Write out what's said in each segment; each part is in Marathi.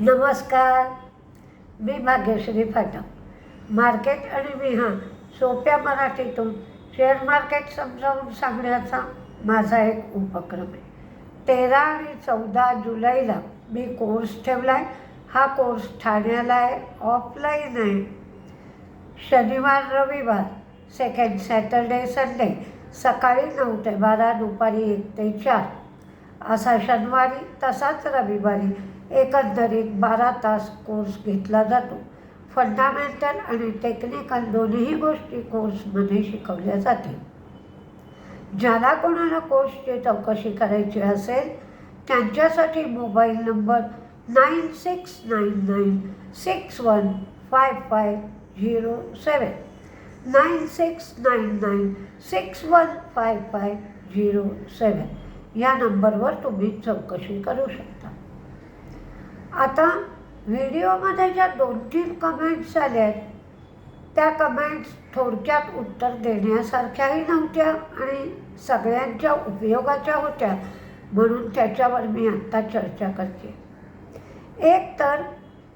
नमस्कार. मी भाग्यश्री फाटक मार्केट आणि विहा सोप्या मराठीतून शेअर मार्केट समजावून सांगण्याचा माझा एक उपक्रम आहे. तेरा आणि चौदा जुलैला मी कोर्स ठेवला आहे हा कोर्स ठाण्याला आहे ऑफलाईन आहे. शनिवार रविवार सेकंड सॅटर्डे संडे सकाळी नऊ ते बारा दुपारी एक ते चार. असा शनिवारी तसाच रविवारी एकंदरीत बारा तास कोर्स घेतला जातो. फंडामेंटल आणि टेक्निकल दोन्ही गोष्टी कोर्समध्ये शिकवल्या जातील. ज्याला कोणाला कोर्सची चौकशी करायची असेल त्यांच्यासाठी mobile number nine six nine nine six one five five zero seven nine six nine nine six one five five zero seven या नंबरवर तुम्ही चौकशी करू शकता. आता व्हिडिओमध्ये ज्या दोन तीन कमेंट्स आल्या आहेत त्या कमेंट्स थोडक्यात उत्तर देण्यासारख्याही नव्हत्या आणि सगळ्यांच्या उपयोगाच्या होत्या म्हणून त्याच्यावर मी आत्ता चर्चा करते. एक तर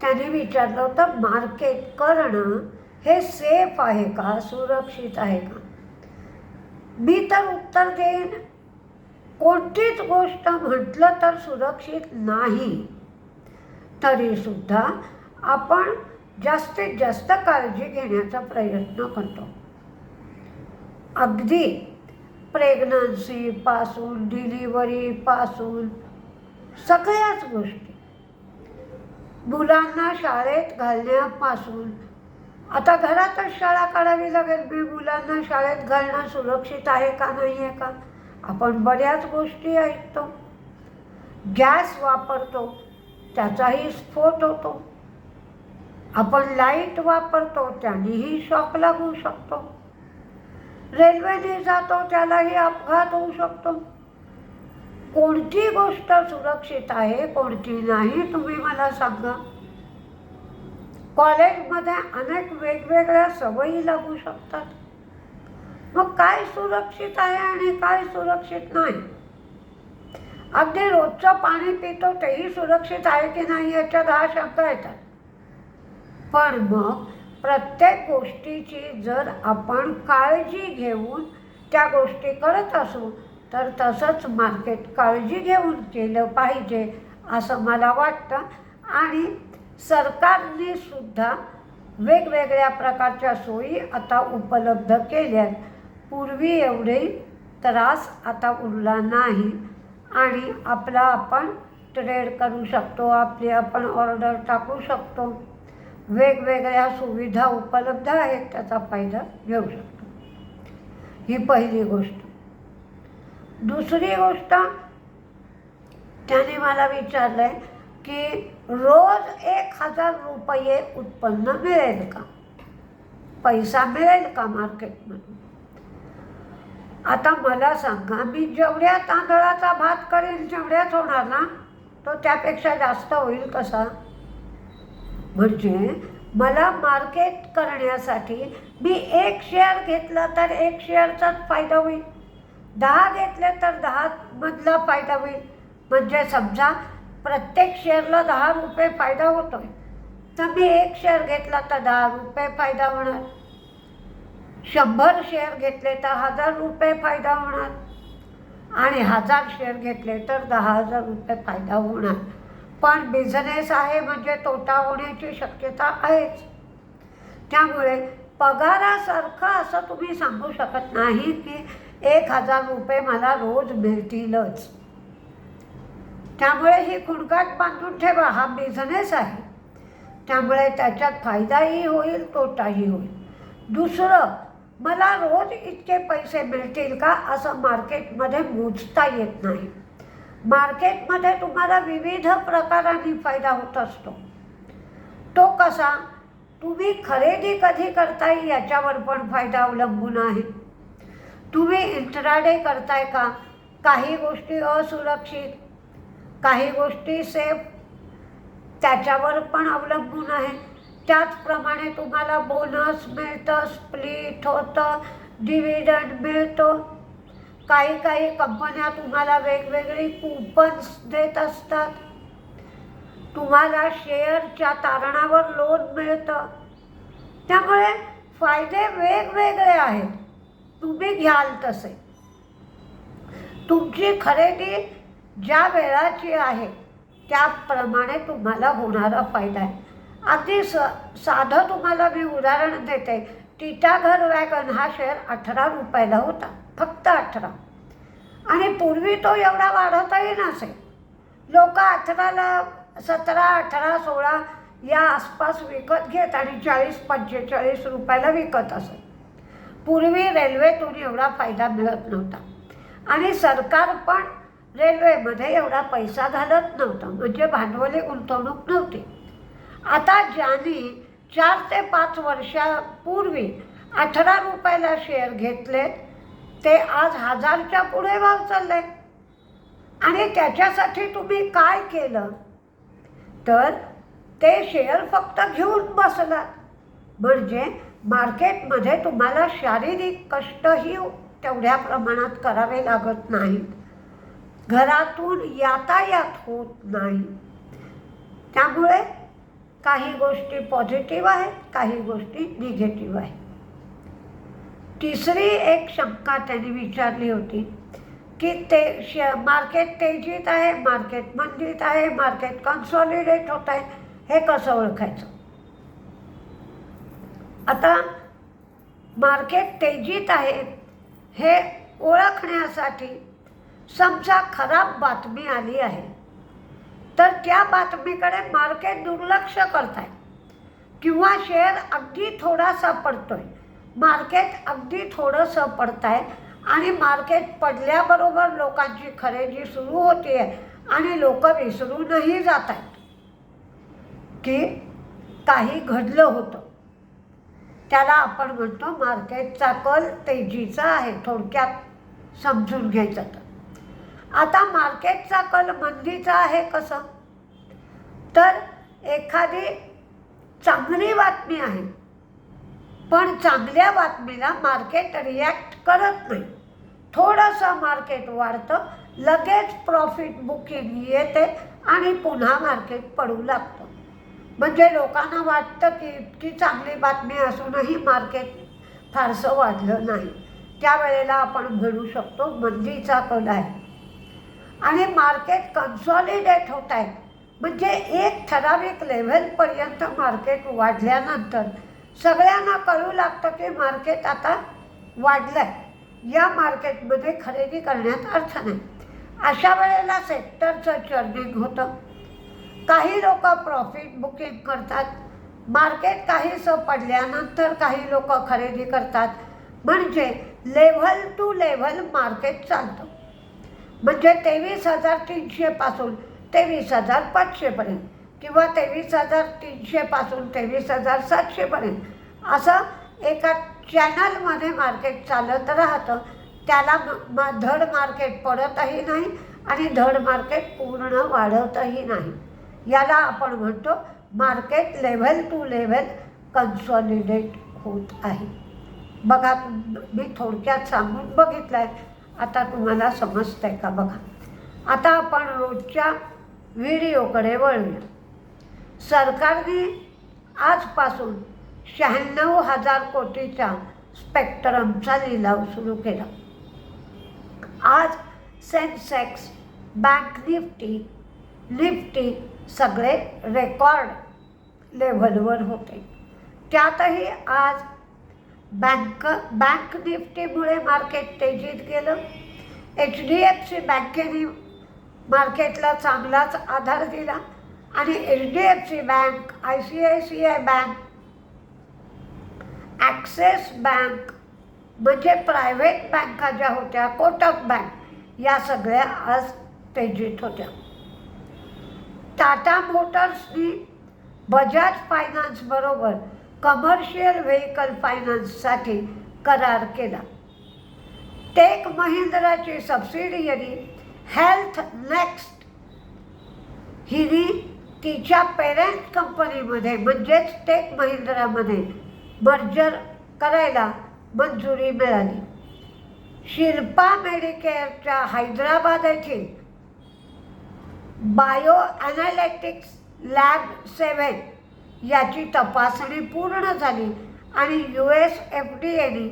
त्याने विचारलं होतं मार्केट करणं हे सेफ आहे का? सुरक्षित आहे का? मी तर उत्तर देईन कोणतीच गोष्ट म्हटलं तर सुरक्षित नाही. तरीसुद्धा आपण जास्तीत जास्त काळजी घेण्याचा प्रयत्न करतो. अगदी प्रेग्नन्सीपासून डिलिव्हरीपासून सगळ्याच गोष्टी. मुलांना शाळेत घालण्यापासून आता घरातच शाळा काढावी लागेल मी मुलांना शाळेत घालणं सुरक्षित आहे का नाही आहे का? आपण बऱ्याच गोष्टी ऐकतो. गॅस वापरतो. त्याचाही स्फोट होतो. आपण लाइट वापरतो त्यानेही शॉक लागू शकतो. रेल्वेने जातो त्यालाही अपघात होऊ शकतो. कोणती गोष्ट सुरक्षित आहे कोणती नाही तुम्ही मला सांगा. कॉलेजमध्ये अनेक वेगवेगळ्या सवयी लागू शकतात. मग काय सुरक्षित आहे आणि काय सुरक्षित नाही? अगदी रोजचं पाणी पितो तेही सुरक्षित आहे की नाही याच्या दहा शंका येतात. पण मग प्रत्येक गोष्टीची जर आपण काळजी घेऊन त्या गोष्टी करत असू तर तसंच मार्केट काळजी घेऊन केलं पाहिजे असं मला वाटतं. आणि सरकारने सुद्धा वेगवेगळ्या प्रकारच्या सोयी आता उपलब्ध केल्या पूर्वी एवढे त्रास आता उरला नाही. आणि आपला आपण ट्रेड करू शकतो आपली आपण ऑर्डर टाकू शकतो. वेगवेगळ्या सुविधा उपलब्ध आहेत त्याचा फायदा घेऊ शकतो. ही पहिली गोष्ट. दुसरी गोष्ट त्याने मला विचारलं आहे की रोज एक हजार रुपये उत्पन्न मिळेल का? पैसा मिळेल का मार्केटमधून आता मला सांगा मी जेवढ्या तांदळाचा भात करेन जेवढ्याच होणार ना तो त्यापेक्षा जास्त होईल कसा? म्हणजे मला मार्केट करण्यासाठी मी एक शेअर घेतला तर एक शेअरचाच फायदा होईल. दहा घेतले तर दहा मधला फायदा होईल. म्हणजे समजा प्रत्येक शेअरला दहा रुपये फायदा होतोय. तर मी एक शेअर घेतला तर दहा रुपये फायदा होणार. शंभर शेअर घेतले तर हजार रुपये फायदा होणार. आणि हजार शेअर घेतले तर दहा हजार रुपये फायदा होणार. पण बिझनेस आहे म्हणजे तोटा होण्याची शक्यता आहेच. त्यामुळे पगारासारखं असं तुम्ही सांगू शकत नाही की एक हजार रुपये मला रोज मिळतीलच. त्यामुळे ही खुणकाट बांधून ठेवा हा बिझनेस आहे. त्यामुळे त्याच्यात फायदाही होईल तोटाही होईल. दुसरं मला रोज इतके पैसे मिळतील का असं मार्केटमध्ये मोजता येत नाही. मार्केटमध्ये तुम्हाला विविध प्रकारांनी फायदा होत असतो. तो कसा? तुम्ही खरेदी कधी करताय याच्यावर पण फायदा अवलंबून आहे. तुम्ही इंट्राडे करताय का? काही गोष्टी असुरक्षित काही गोष्टी सेफ त्याच्यावर पण अवलंबून आहे. त्याचप्रमाणे तुम्हाला बोनस मिळतं स्प्लिट होतं डिव्हिडंड मिळतो. काही काही कंपन्या तुम्हाला वेगवेगळी कुपन्स देत असतात. तुम्हाला शेअरच्या तारणावर लोन मिळतं. त्यामुळे फायदे वेगवेगळे आहेत. तुम्ही घ्याल तसे. तुमची खरेदी ज्या वेळाची आहे त्याप्रमाणे तुम्हाला होणारा फायदा आहे. अगदी स साधं तुम्हाला मी उदाहरण देते. टिटाघर वॅगन हा शेअर अठरा रुपयाला होता. फक्त अठरा. आणि पूर्वी तो एवढा वाढवताही नसे. लोक अठराला सतरा अठरा सोळा या आसपास विकत घेत आणि चाळीस पंचेचाळीस रुपयाला विकत असत पूर्वी रेल्वेतून एवढा फायदा मिळत नव्हता. आणि सरकार पण रेल्वेमध्ये एवढा पैसा घालत नव्हता. म्हणजे भांडवली गुंतवणूक नव्हती. आता ज्यांनी चार ते पाच वर्षापूर्वी अठरा रुपयाला शेअर घेतले ते आज हजारच्या पुढे भाव चालले आणि त्याच्यासाठी तुम्ही काय केलं? तर ते शेअर फक्त घेऊन बसलं. म्हणजे मार्केटमध्ये तुम्हाला शारीरिक कष्टही तेवढ्या प्रमाणात करावे लागत नाहीत. घरातून यातायात होत नाही. त्यामुळे काही गोष्टी पॉझिटिव्ह आहेत काही गोष्टी निगेटिव्ह आहेत तिसरी एक शंका त्यांनी विचारली होती की ते श मार्केट तेजीत आहे मार्केट मंदीत आहे मार्केट कन्सॉलिडेट होत आहे हे कसं ओळखायचं? आता मार्केट तेजीत आहे हे ओळखण्यासाठी समजा खराब बातमी आली आहे. तर त्या बातमीकडे मार्केट दुर्लक्ष करत आहे किंवा शेअर अगदी थोडासा पडतोय. मार्केट अगदी थोडंसं पडत आहे आणि मार्केट पडल्याबरोबर लोकांची खरेदी सुरू होते आहे आणि लोक विसरूनही जात आहेत की काही घडलं होतं. त्याला आपण म्हणतो मार्केटचा कल तेजीचा आहे थोडक्यात समजून घ्यायचं तर. आता मार्केटचा कल मंदीचा आहे कसं? तर एखादी चांगली बातमी आहे पण चांगल्या बातमीला मार्केट रिॲक्ट करत नाही. थोडंसं मार्केट वाढतं लगेच प्रॉफिट बुकिंग येते आणि पुन्हा मार्केट पडू लागतं. म्हणजे लोकांना वाटतं की इतकी चांगली बातमी असूनही मार्केट फारसं वाढलं नाही. त्यावेळेला आपण म्हणू शकतो मंदीचा कल आहे. आणि मार्केट कन्सॉलिडेट होत आहे. म्हणजे एक ठराविक लेव्हलपर्यंत मार्केट वाढल्यानंतर सगळ्यांना कळू लागतं की मार्केट आता वाढलं आहे या मार्केटमध्ये खरेदी करण्यात अर्थ नाही. अशा वेळेला सेक्टरचं चर्निंग होतं. काही लोक प्रॉफिट बुकिंग करतात. मार्केट काहीसं पडल्यानंतर काही लोक खरेदी करतात. म्हणजे लेव्हल टू लेव्हल मार्केट चालतं. म्हणजे तेवीस हजार तीनशेपासून तेवीस हजार पाचशेपर्यंत किंवा तेवीस हजार तीनशेपासून तेवीस हजार सातशेपर्यंत. असं एका चॅनलमध्ये मार्केट चालत राहतं. त्याला म मा धड मार्केट पडतही नाही आणि धड मार्केट पूर्ण वाढवतही नाही. याला आपण म्हणतो market level to level consolidate होत आहे. बघा मी थोडक्यात सांगून बघितलं आहे आता तुम्हाला समजतं आहे का बघा. आता आपण रोजच्या व्हिडिओकडे वळूया. सरकारने आजपासून शहाण्णव हजार कोटीचा स्पेक्ट्रमचा लिलाव सुरू केला. आज सेन्सेक्स बँक निफ्टी निफ्टी सगळे रेकॉर्ड लेव्हलवर होते. त्यातही आज बँक बँक निफ्टीमुळे मार्केट तेजीत गेलं. एच डी एफ सी बँकेने मार्केटला चांगलाच आधार दिला. आणि H D F C bank I C I C I bank Axis bank म्हणजे प्रायव्हेट बँका ज्या होत्या कोटक बँक या सगळ्या आज तेजीत होत्या. टाटा मोटर्सनी बजाज फायनान्सबरोबर कमर्शियल व्हेकल फायनान्ससाठी करार केला. टेक महिंद्राची सबसिडियरी हेल्थ नेक्स्ट हिने तिच्या पेरेंट कंपनीमध्ये म्हणजेच टेक महिंद्रामध्ये मर्जर करायला मंजुरी मिळाली. शिल्पा मेडिकेअरच्या हैदराबाद येथील बायो अनालिटिक्स लॅब सेवन याची तपासणी पूर्ण झाली आणि यू एस एफ डी एने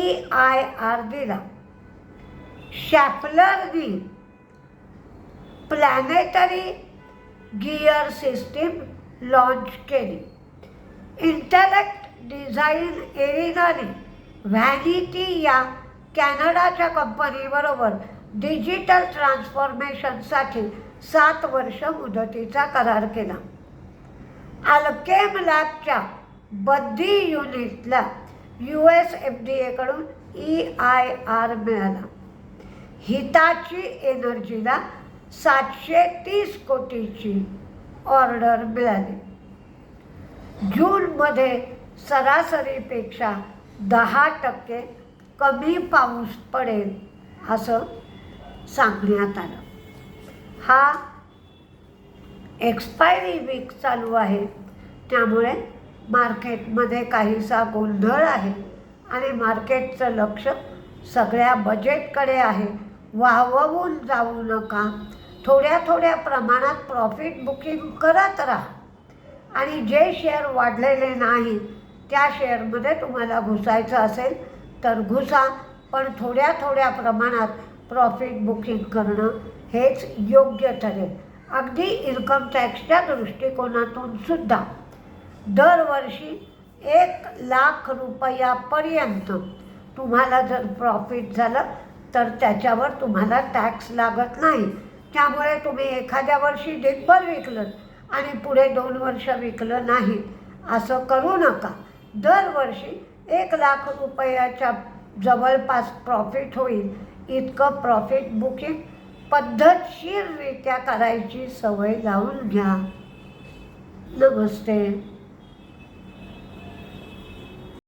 ई आय आर दिला. शॅपलरनी प्लॅनेटरी गिअर सिस्टीम लॉन्च केली. इंटलेक्ट डिझाईन एरिनाने व्हॅनिटी या कॅनडाच्या कंपनीबरोबर डिजिटल ट्रान्सफॉर्मेशनसाठी सात वर्ष मुदतीचा करार केला. अल्केम लॅबच्या बद्दी युनिटला यू एस एफ डी एकडून ई आय आर मिळाला. हिताची एनर्जीला सातशे तीस कोटीची ऑर्डर मिळाली. जूनमध्ये सरासरीपेक्षा दहा टक्के कमी पाऊस पडेल असं सांगण्यात आलं. हा एक्सपायरी वीक चालू आहे. त्यामुळे मार्केटमध्ये काहीसा गोंधळ आहे आणि मार्केटचं लक्ष सगळ्या बजेटकडे आहे. वाहवून जाऊ नका. थोड्या थोड्या प्रमाणात प्रॉफिट बुकिंग करत राहा. आणि जे शेअर वाढलेले नाही त्या शेअरमध्ये तुम्हाला घुसायचं असेल तर घुसा. पण थोड्या थोड्या प्रमाणात प्रॉफिट बुकिंग करणं हेच योग्य ठरेल. अगदी इन्कम टॅक्सच्या दृष्टिकोनातून सुद्धा दरवर्षी एक लाख रुपयापर्यंत तुम्हाला जर प्रॉफिट झालं तर त्याच्यावर तुम्हाला टॅक्स लागत नाही. त्यामुळे तुम्ही एखाद्या वर्षी दिनभर विकलं आणि पुढे दोन वर्ष विकलं नाही असं करू नका. दरवर्षी एक लाख रुपयाच्या जवळपास प्रॉफिट होईल. इतकं प्रॉफिट बुकिंग पद्धतशीररित्या करायची सवय लावून घ्या. नमस्ते.